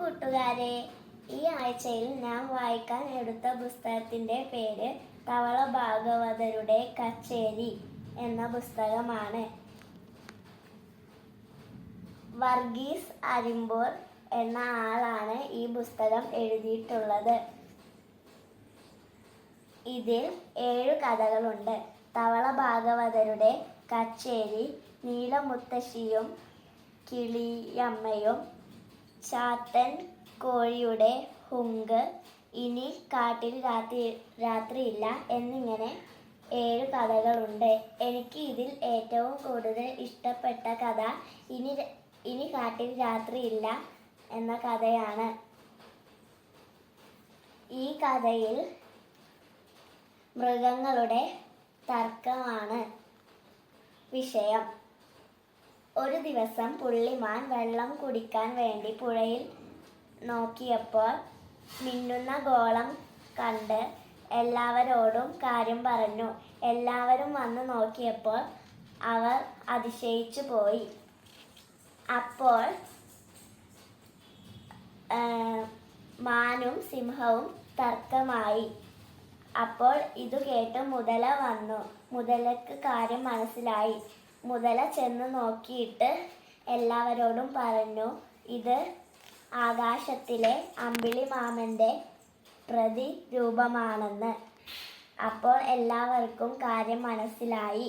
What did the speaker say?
കൂട്ടുകാരെ ഈ ആഴ്ചയിൽ ഞാൻ വായിക്കാൻ എടുത്ത പുസ്തകത്തിന്റെ പേര് തവള ഭാഗവതരുടെ കച്ചേരി എന്ന പുസ്തകമാണ്. വർഗീസ് അരിമ്പോർ എന്ന ആളാണ് ഈ പുസ്തകം എഴുതിയിട്ടുള്ളത്. ഇതിൽ ഏഴു കഥകളുണ്ട്. തവള ഭാഗവതരുടെ കച്ചേരി നീലമുത്തശ്ശിയും കിളിയമ്മയും ചാത്തൻ കോഴിയുടെ ഹുങ്ക് ഇനി കാട്ടിൽ രാത്രി രാത്രിയില്ല എന്നിങ്ങനെ ഏഴ് കഥകളുണ്ട്. എനിക്ക് ഇതിൽ ഏറ്റവും കൂടുതൽ ഇഷ്ടപ്പെട്ട കഥ ഇനി ഇനി കാട്ടിൽ രാത്രിയില്ല എന്ന കഥയാണ്. ഈ കഥയിൽ മൃഗങ്ങളുടെ തർക്കമാണ് വിഷയം. ഒരു ദിവസം പുള്ളിമാൻ വെള്ളം കുടിക്കാൻ വേണ്ടി പുഴയിൽ നോക്കിയപ്പോൾ മിന്നുന്ന ഗോളം കണ്ട് എല്ലാവരോടും കാര്യം പറഞ്ഞു. എല്ലാവരും വന്ന് നോക്കിയപ്പോൾ അവർ അതിശയിച്ചു പോയി. അപ്പോൾ മാനും സിംഹവും തർക്കമായി. അപ്പോൾ ഇത് കേട്ട് മുതല വന്നു. മുതലക്ക് കാര്യം മനസ്സിലായി. മുതല ചെന്ന് നോക്കിയിട്ട് എല്ലാവരോടും പറഞ്ഞു ഇത് ആകാശത്തിലെ അമ്പിളി മാമന്റെ പ്രതിരൂപമാണെന്ന്. അപ്പോൾ എല്ലാവർക്കും കാര്യം മനസ്സിലായി.